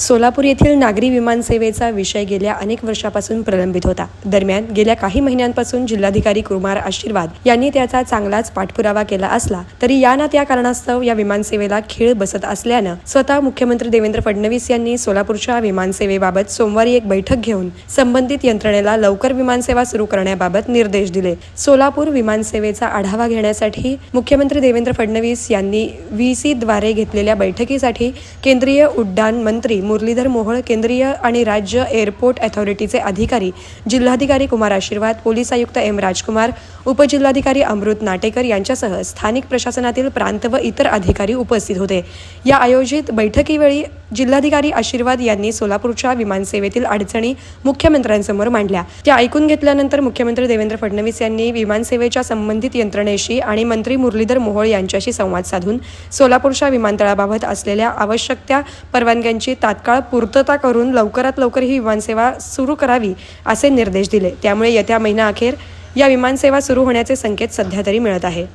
सोलापूर येथील नागरी विमानसेवेचा विषय गेल्या अनेक वर्षापासून प्रलंबित होता. दरम्यान गेल्या काही महिन्यांपासून जिल्हाधिकारी कुमार आशीर्वाद यांनी त्याचा चांगलाच पाठपुरावा केला असला तरी या ना त्या कारणास्तव या विमानसेवेला खीळ बसत असल्यानं स्वतः मुख्यमंत्री देवेंद्र फडणवीस यांनी सोलापूरच्या विमानसेवेबाबत सोमवारी एक बैठक घेऊन संबंधित यंत्रणेला लवकर विमानसेवा सुरू करण्याबाबत निर्देश दिले. सोलापूर विमानसेवेचा आढावा घेण्यासाठी मुख्यमंत्री देवेंद्र फडणवीस यांनी व्ही द्वारे घेतलेल्या बैठकीसाठी केंद्रीय उड्डाण मंत्री मुरलीधर मोहोळ केंद्रीय आणि राज्य एअरपोर्ट अथॉरिटीचे अधिकारी जिल्हाधिकारी कुमार आशीर्वाद पोलीस आयुक्त एम राजकुमार उपजिल्हाधिकारी अमृत नाटेकर यांच्यासह स्थानिक प्रशासनातील प्रांत व इतर अधिकारी उपस्थित होते. या आयोजित बैठकीवेळी जिल्हाधिकारी आशीर्वाद यांनी सोलापूरच्या विमानसेवेतील अडचणी मुख्यमंत्र्यांसमोर मांडल्या. त्या ऐकून घेतल्यानंतर मुख्यमंत्री देवेंद्र फडणवीस यांनी विमानसेवेच्या संबंधित यंत्रणेशी आणि मंत्री मुरलीधर मोहोळ यांच्याशी संवाद साधून सोलापूरच्या विमानतळाबाबत असलेल्या आवश्यक त्या परवानग्यांची तात्काळ पूर्तता करून लवकरात लवकर ही विमानसेवा सुरू करावी असे निर्देश दिले. त्यामुळे येत्या महिनाअखेर या विमानसेवा सुरू होण्याचे संकेत सध्या तरी मिळत आहे.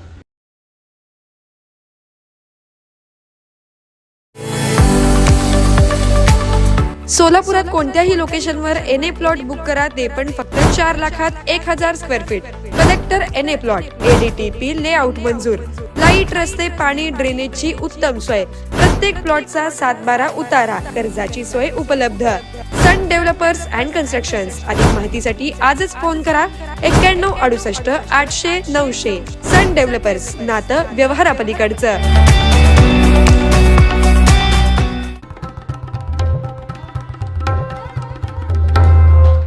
सोलापुरात कोणत्याही लोकेशनवर एन ए प्लॉट बुक करा. ते पण फक्त चार लाखात एक हजार square feet collector N A plot ADTP layout मंजूर. लाइट रस्ते पाणी ड्रेनेजची उत्तम सोय. प्रत्येक प्लॉटचा सात बारा उतारा कर्जाची सोय उपलब्ध. सन डेव्हलपर्स अँड कन्स्ट्रक्शन्स अधिक माहितीसाठी आजच फोन करा एक्क्याण्णव अडुसष्ट आठशे नऊशे. सन डेव्हलपर्स नातं व्यवहारापलीकडचं.